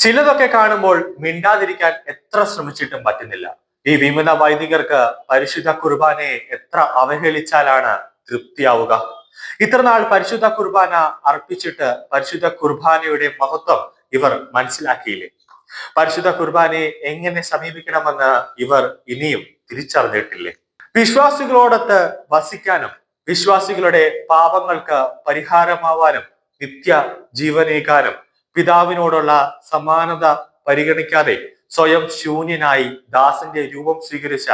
ചിലതൊക്കെ കാണുമ്പോൾ മിണ്ടാതിരിക്കാൻ എത്ര ശ്രമിച്ചിട്ടും പറ്റുന്നില്ല. ഈ വിമത വൈദികർക്ക് പരിശുദ്ധ കുർബാനയെ എത്ര അവഹേളിച്ചാലാണ് തൃപ്തിയാവുക? ഇത്ര നാൾ പരിശുദ്ധ കുർബാന അർപ്പിച്ചിട്ട് പരിശുദ്ധ കുർബാനയുടെ മഹത്വം ഇവർ മനസ്സിലാക്കിയില്ലേ? പരിശുദ്ധ കുർബാനയെ എങ്ങനെ സമീപിക്കണമെന്ന് ഇവർ ഇനിയും തിരിച്ചറിഞ്ഞിട്ടില്ലേ? വിശ്വാസികളോടൊത്ത് വസിക്കാനും വിശ്വാസികളുടെ പാപങ്ങൾക്ക് പരിഹാരമാവാനും നിത്യ ജീവനേകാനും പിതാവിനോടുള്ള സമാനത പരിഗണിക്കാതെ സ്വയം ശൂന്യനായി ദാസന്റെ രൂപം സ്വീകരിച്ച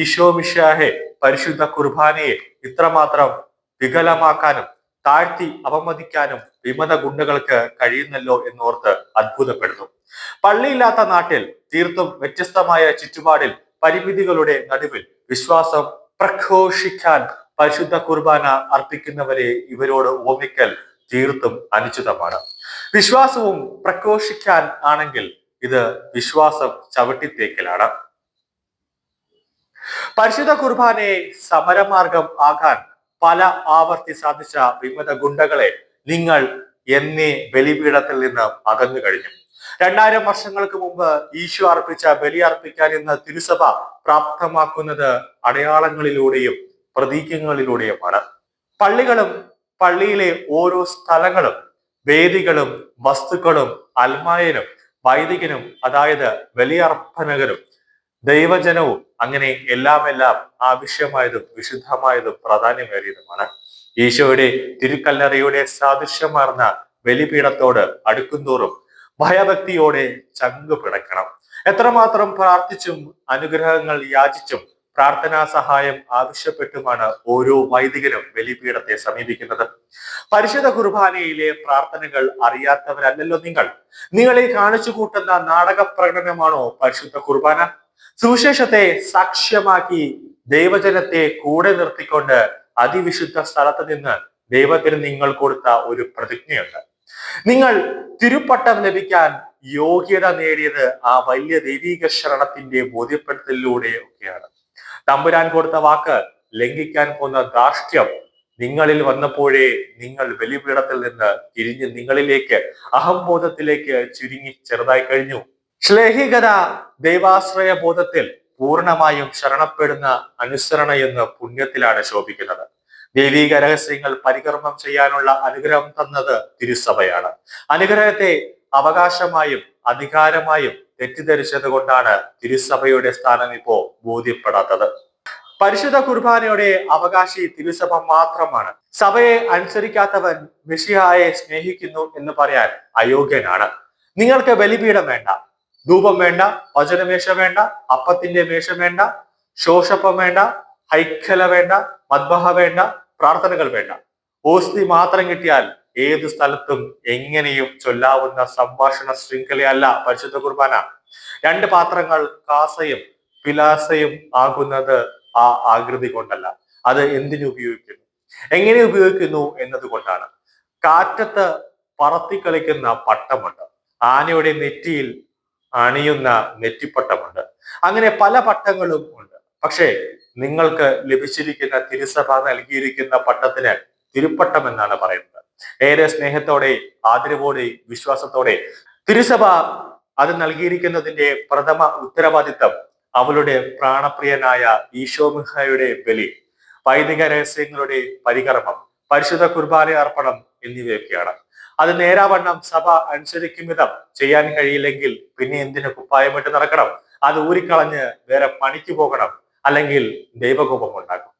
ഈശോ മിഷാഹെ പരിശുദ്ധ കുർബാനയെ ഇത്രമാത്രം വികലമാക്കാനും താഴ്ത്തി അപമതിക്കാനും വിമത ഗുണ്ടകൾക്ക് കഴിയുന്നല്ലോ എന്നോർത്ത് അത്ഭുതപ്പെടുന്നു. പള്ളിയില്ലാത്ത നാട്ടിൽ തീർത്തും വ്യത്യസ്തമായ ചുറ്റുപാടിൽ പരിമിതികളുടെ നടുവിൽ വിശ്വാസം പ്രഘോഷിക്കാൻ പരിശുദ്ധ കുർബാന അർപ്പിക്കുന്നവരെ ഇവരോട് ഓമിക്കൽ തീർത്തും അനുചിതമാണ്. വിശ്വാസവും പ്രഘോഷിക്കാൻ ആണെങ്കിൽ ഇത് വിശ്വാസം ചവിട്ടിത്തേക്കലാണ്. പരിശുദ്ധ കുർബാനയെ സമരമാർഗം ആകാൻ പല ആവർത്തി സാധിച്ച വിമത ഗുണ്ടകളെ നിങ്ങൾ എന്നീ ബലിപീഠത്തിൽ നിന്ന് അകന്നു കഴിഞ്ഞു. രണ്ടായിരം വർഷങ്ങൾക്ക് മുമ്പ് ഈശോ അർപ്പിച്ച ബലി അർപ്പിക്കാൻ ഇന്ന് തിരുസഭ പ്രാപ്തമാക്കുന്നത് അടയാളങ്ങളിലൂടെയും പ്രതീകങ്ങളിലൂടെയുമാണ്. പള്ളികളും പള്ളിയിലെ ഓരോ സ്ഥലങ്ങളും വേദികളും വസ്തുക്കളും അൽമായനും വൈദികനും അതായത് ബലിയർപ്പനകരും ദൈവജനവും അങ്ങനെ എല്ലാം എല്ലാം ആവശ്യമായതും വിശുദ്ധമായതും പ്രാധാന്യമേറിയതുമാണ്. ഈശോയുടെ തിരുക്കല്ലറയുടെ സാദൃശ്യമാർന്ന ബലിപീഠത്തോട് അടുക്കുന്തോറും ഭയഭക്തിയോടെ ചങ്കു പിടക്കണം എത്രമാത്രം പ്രാർത്ഥിച്ചും അനുഗ്രഹങ്ങൾ യാചിച്ചും പ്രാർത്ഥനാ സഹായം ആവശ്യപ്പെട്ടുമാണ് ഓരോ വൈദികരും ബലിപീഠത്തെ സമീപിക്കുന്നത്. പരിശുദ്ധ കുർബാനയിലെ പ്രാർത്ഥനകൾ അറിയാത്തവരല്ലല്ലോ നിങ്ങൾ. നിങ്ങളെ കാണിച്ചു കൂട്ടുന്ന നാടക പ്രകടനമാണോ പരിശുദ്ധ കുർബാന? സുവിശേഷത്തെ സാക്ഷ്യമാക്കി ദൈവജനത്തെ കൂടെ നിർത്തിക്കൊണ്ട് അതിവിശുദ്ധ സ്ഥലത്ത് നിന്ന് ദൈവത്തിന് നിങ്ങൾ കൊടുത്ത ഒരു പ്രതിജ്ഞയുണ്ട്. നിങ്ങൾ തിരുപ്പട്ടം ലഭിക്കാൻ യോഗ്യത നേടിയത് ആ വലിയ ദൈവീക ശരണത്തിന്റെ ബോധ്യപ്പെടുത്തലിലൂടെ ഒക്കെയാണ് തമ്പുരാൻ കൊടുത്ത വാക്ക് ലംഘിക്കാൻ പോന്ന ധാർഷ്ട്യം നിങ്ങളിൽ വന്നപ്പോഴേ നിങ്ങൾ ബലിപീഠത്തിൽ നിന്ന് തിരിഞ്ഞ് നിങ്ങളിലേക്ക് അഹംബോധത്തിലേക്ക് ചുരുങ്ങി ചെറുതായി കഴിഞ്ഞു. ശ്ലേഹികത ദൈവാശ്രയ ബോധത്തിൽ പൂർണമായും ശരണപ്പെടുന്ന അനുസരണ എന്ന് പുണ്യത്തിലാണ് ശോഭിക്കുന്നത്. ദൈവീക രഹസ്യങ്ങൾ പരികർമ്മം ചെയ്യാനുള്ള അനുഗ്രഹം തന്നത് തിരുസഭയാണ്. അനുഗ്രഹത്തെ അവകാശമായും അധികാരമായും തെറ്റിദ്ധരിച്ചത് കൊണ്ടാണ് തിരുസഭയുടെ സ്ഥാനം ഇപ്പോ ബോധ്യപ്പെടാത്തത്. പരിശുദ്ധ കുർബാനയുടെ അവകാശി തിരുസഭ മാത്രമാണ്. സഭയെ അനുസരിക്കാത്തവൻ മിഷിഹായെ സ്നേഹിക്കുന്നു എന്ന് പറയാൻ അയോഗ്യനാണ്. നിങ്ങൾക്ക് ബലിപീഠം വേണ്ട ധൂപം വേണ്ട വചനമേശ വേണ്ട അപ്പത്തിന്റെ മേശ വേണ്ട ശോഷപ്പം വേണ്ട ഹൈക്കല വേണ്ട മദ്ബഹ വേണ്ട പ്രാർത്ഥനകൾ വേണ്ട. ഓസ്തി മാത്രം കിട്ടിയാൽ ഏത് സ്ഥലത്തും എങ്ങനെയും ചൊല്ലാവുന്ന സംഭാഷണ ശൃംഖലയല്ല പരിശുദ്ധ കുർബാന. രണ്ട് പാത്രങ്ങൾ കാസയും പിലാസയും ആകുന്നത് ആ ആകൃതി കൊണ്ടല്ല. അത് എന്തിനു ഉപയോഗിക്കുന്നു? എങ്ങനെ ഉപയോഗിക്കുന്നു എന്നതുകൊണ്ടാണ്. കാറ്റത്ത് പറത്തിക്കളിക്കുന്ന പട്ടമുണ്ട്. ആനയുടെ നെറ്റിയിൽ അണിയുന്ന നെറ്റിപ്പട്ടമുണ്ട്. അങ്ങനെ പല പട്ടങ്ങളും ഉണ്ട്. പക്ഷേ നിങ്ങൾക്ക് ലഭിച്ചിരിക്കുന്ന തിരുസഭ നൽകിയിരിക്കുന്ന പട്ടത്തിന് തിരുപ്പട്ടം എന്നാണ് പറയുന്നത്. ഏറെ സ്നേഹത്തോടെ ആദരവോടെ വിശ്വാസത്തോടെ തിരുസഭ അത് നൽകിയിരിക്കുന്നതിന്റെ പ്രഥമ ഉത്തരവാദിത്തം അവളുടെ പ്രാണപ്രിയനായ ഈശോമിഹയുടെ ബലി വൈദിക രഹസ്യങ്ങളുടെ പരികർമ്മം പരിശുദ്ധ കുർബാന അർപ്പണം എന്നിവയൊക്കെയാണ്. അത് നേരാവണ്ണം സഭ അനുസരിക്കും വിധം ചെയ്യാൻ കഴിയില്ലെങ്കിൽ പിന്നെ എന്തിനു കുപ്പായമിട്ട് നടക്കണം? അത് ഊരിക്കളഞ്ഞ് വേറെ പണിക്ക് പോകണം അല്ലെങ്കിൽ ദൈവകോപം ഉണ്ടാകും